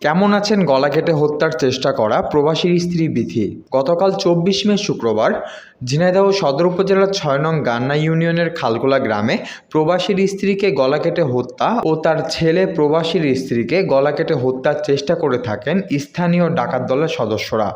কেমন আছেন গলা কেটে হত্যার চেষ্টা করা প্রবাসীর স্ত্রী বিথি? গতকাল চব্বিশ মে শুক্রবার ঝিনাইদহ সদর উপজেলার ছয় নং গান্না ইউনিয়নের খালকোলা গ্রামে প্রবাসীর স্ত্রীকে গলা কেটে হত্যা ও তার ছেলে প্রবাসীর স্ত্রীকে গলা কেটে হত্যার চেষ্টা করে থাকেন স্থানীয় ডাকাত দলের সদস্যরা।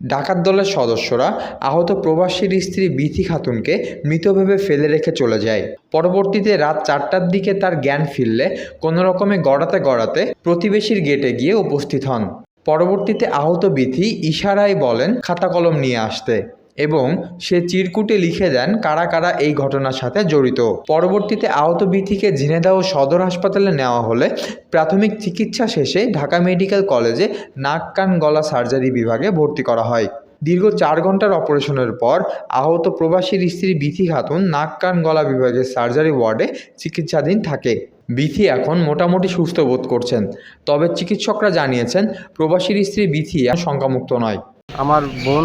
ডাকাত দলের সদস্যরা আহত প্রবাসীর স্ত্রী বিথি খাতুনকে মৃতভাবে ফেলে রেখে চলে যায়। পরবর্তীতে রাত চারটার দিকে তার জ্ঞান ফিরলে কোনো রকমে গড়াতে গড়াতে প্রতিবেশীর গেটে গিয়ে উপস্থিত হন। পরবর্তীতে আহত বিথি ইশারায় বলেন খাতা কলম নিয়ে আসতে। এবং সে চিরকুটে লিখে দেন কারা কারা এই ঘটনার সাথে জড়িত। পরবর্তীতে আহত বিথিকে ঝিনেদাহ সদর হাসপাতালে নেওয়া হলে প্রাথমিক চিকিৎসা শেষে ঢাকা মেডিকেল কলেজে নাক কান গলা সার্জারি বিভাগে ভর্তি করা হয়। দীর্ঘ চার ঘণ্টার অপারেশনের পর আহত প্রবাসীর স্ত্রী বিথি খাতুন নাক কান গলা বিভাগের সার্জারি ওয়ার্ডে চিকিৎসাধীন থাকে। বিথি এখন মোটামুটি সুস্থ বোধ করছেন, তবে চিকিৎসকরা জানিয়েছেন, প্রবাসীর স্ত্রী বিথি শঙ্কামুক্ত নয়। আমার বোন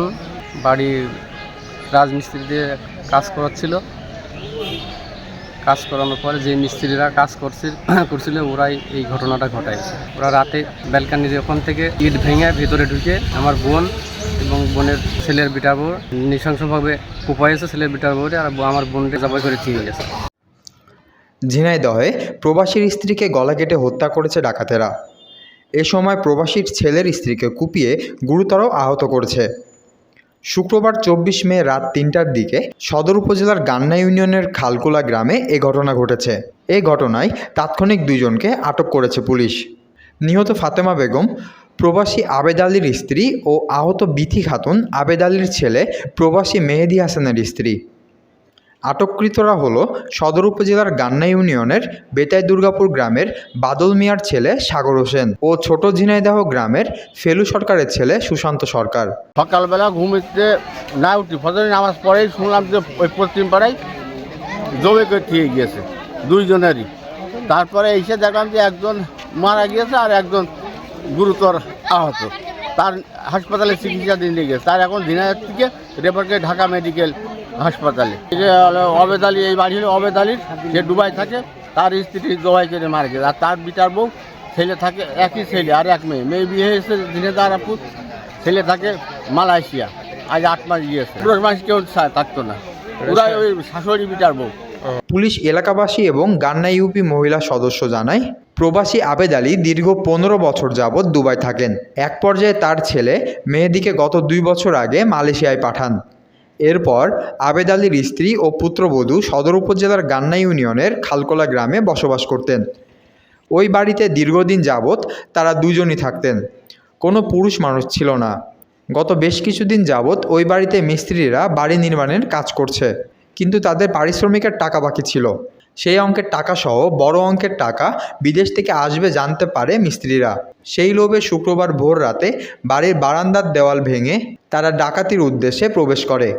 বাড়ির রাজমিস্ত্রিতে কাজ করাচ্ছিল। কাজ করানোর পরে যে মিস্ত্রিরা কাজ করছে, করছিল, ওরাই এই ঘটনাটা ঘটাইছে। ওরা রাতে ব্যালকানির ওখান থেকে ইট ভেঙে ভেতরে ঢুকে আমার বোন এবং বোনের ছেলের বিটার বোর নৃশংসভাবে কুপাইছে ছেলের বিটার বোরে আর আমার বোনকে জবাই করে চিনে গেছে। ঝিনাইদহে প্রবাসীর স্ত্রীকে গলা কেটে হত্যা করেছে ডাকাতেরা। এ সময় প্রবাসীর ছেলের স্ত্রীকে কুপিয়ে গুরুতর আহত করেছে। শুক্রবার চব্বিশ মে রাত তিনটার দিকে সদর উপজেলার গান্না ইউনিয়নের খালকুলা গ্রামে এ ঘটনা ঘটেছে। এ ঘটনায় তাৎক্ষণিক দুজনকে আটক করেছে পুলিশ। নিহত ফাতেমা বেগম, প্রবাসী আবেদ আলীর স্ত্রী ও আহত বিথি খাতুন, আবেদ আলীর ছেলে প্রবাসী মেহেদি হাসানের স্ত্রী। আটককৃতরা হল সদর উপজেলার গান্না ইউনিয়নের বেতাই দুর্গাপুর গ্রামের বাদল মিয়ার ছেলে সাগর হোসেন ও ছোট ঝিনাইদাহ গ্রামের ফেলু সরকারের ছেলে সুশান্ত সরকার। সকালবেলা ঘুমিতে না উঠি ফজরের নামাজ পড়েই শুনলাম যে ওই পশ্চিম পাড়ায় জমে থেকে গিয়েছে, দুইজনেরই। তারপরে এসে দেখলাম যে একজন মারা গিয়েছে আর একজন গুরুতর আহত। তার হাসপাতালে চিকিৎসা দিয়ে গেছে তার এখন দিনাজপুর থেকে রেফার করে ঢাকা মেডিকেল হাসপাতালে। যে হলো এই বাড়ি হলো অবেদ আলীর সে দুবাই থাকে, তার স্ত্রী দুবাই করে মারা গেছে। আর তার বিটার বউ ছেলে থাকে, একই ছেলে, আর এক মেয়ে। মেয়ে বিয়ে হয়েছে দিনে দারাপুর ছেলে থাকে মালয়েশিয়া। আজ আট মাস গিয়েছে। দশ মাস কেউ থাকতো না। ওরাই ওই শাশুড়ি বিটার বউ। পুলিশ এলাকাবাসী এবং গান্না ইউপি মহিলা সদস্য জানায়, প্রবাসী আবেদ আলী দীর্ঘ পনেরো বছর যাবৎ দুবাই থাকেন। এক পর্যায়ে তার ছেলে মেহেদিকে গত দুই বছর আগে মালয়েশিয়ায় পাঠান। এরপর আবেদ আলীর স্ত্রী ও পুত্রবধূ সদর উপজেলার গান্না ইউনিয়নের খালকোলা গ্রামে বসবাস করতেন। ওই বাড়িতে দীর্ঘদিন যাবৎ তারা দুজনই থাকতেন। কোনো পুরুষ মানুষ ছিল না। গত বেশ কিছুদিন যাবৎ ওই বাড়িতে মিস্ত্রিরা বাড়ি নির্মাণের কাজ করছে, কিন্তু তাদের পারিশ্রমিকের টাকা বাকি ছিল। সেই অঙ্কের টাকা সহ বড় অঙ্কের টাকা বিদেশ থেকে আসবে জানতে পারে মিস্ত্রিরা। সেই লোভে শুক্রবার ভোর রাতে বাড়ির বারান্দার দেওয়াল ভেঙে তারা ডাকাতির উদ্দেশ্যে প্রবেশ করে।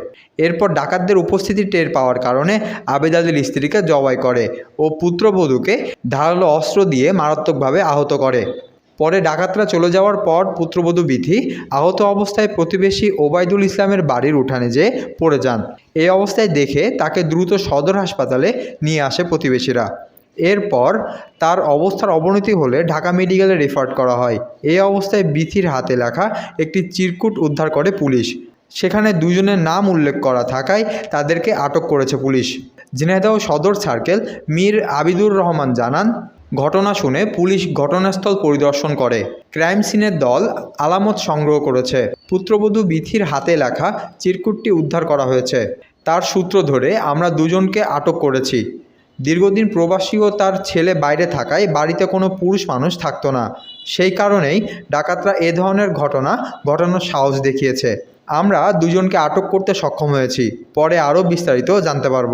এরপর ডাকাতদের উপস্থিতি টের পাওয়ার কারণে আবেদ আলীর স্ত্রীকে জবাই করে ও পুত্রবধূকে ধারালো অস্ত্র দিয়ে মারাত্মকভাবে আহত করে। পরে ডাকাতরা চলে যাওয়ার পর পুত্রবধূ বিথি আহত অবস্থায় প্রতিবেশী ওবায়দুল ইসলামের বাড়ির উঠানে যেয়ে পড়ে যান। এই অবস্থায় দেখে তাকে দ্রুত সদর হাসপাতালে নিয়ে আসে প্রতিবেশীরা। এরপর তার অবস্থার অবনতি হলে ঢাকা মেডিকেলে রেফার করা হয়। এই অবস্থায় বিথির হাতে লেখা একটি চিরকুট উদ্ধার করে পুলিশ। সেখানে দুজনের নাম উল্লেখ করা থাকায় তাদেরকে আটক করেছে পুলিশ। ঝিনাইদহ সদর সার্কেল মীর আবিদুর রহমান জানান ঘটনা শুনে পুলিশ ঘটনাস্থল পরিদর্শন করে। ক্রাইম সিনের দল আলামত সংগ্রহ করেছে। পুত্রবধূ বিথির হাতে লেখা চিরকুটটি উদ্ধার করা হয়েছে। তার সূত্র ধরে আমরা দুজনকে আটক করেছি। দীর্ঘদিন প্রবাসী ও তার ছেলে বাইরে থাকায় বাড়িতে কোনো পুরুষ মানুষ থাকতো না। সেই কারণেই ডাকাতরা এ ধরনের ঘটনা ঘটানোর সাহস দেখিয়েছে। আমরা দুজনকে আটক করতে সক্ষম হয়েছি। পরে আরও বিস্তারিত জানতে পারব।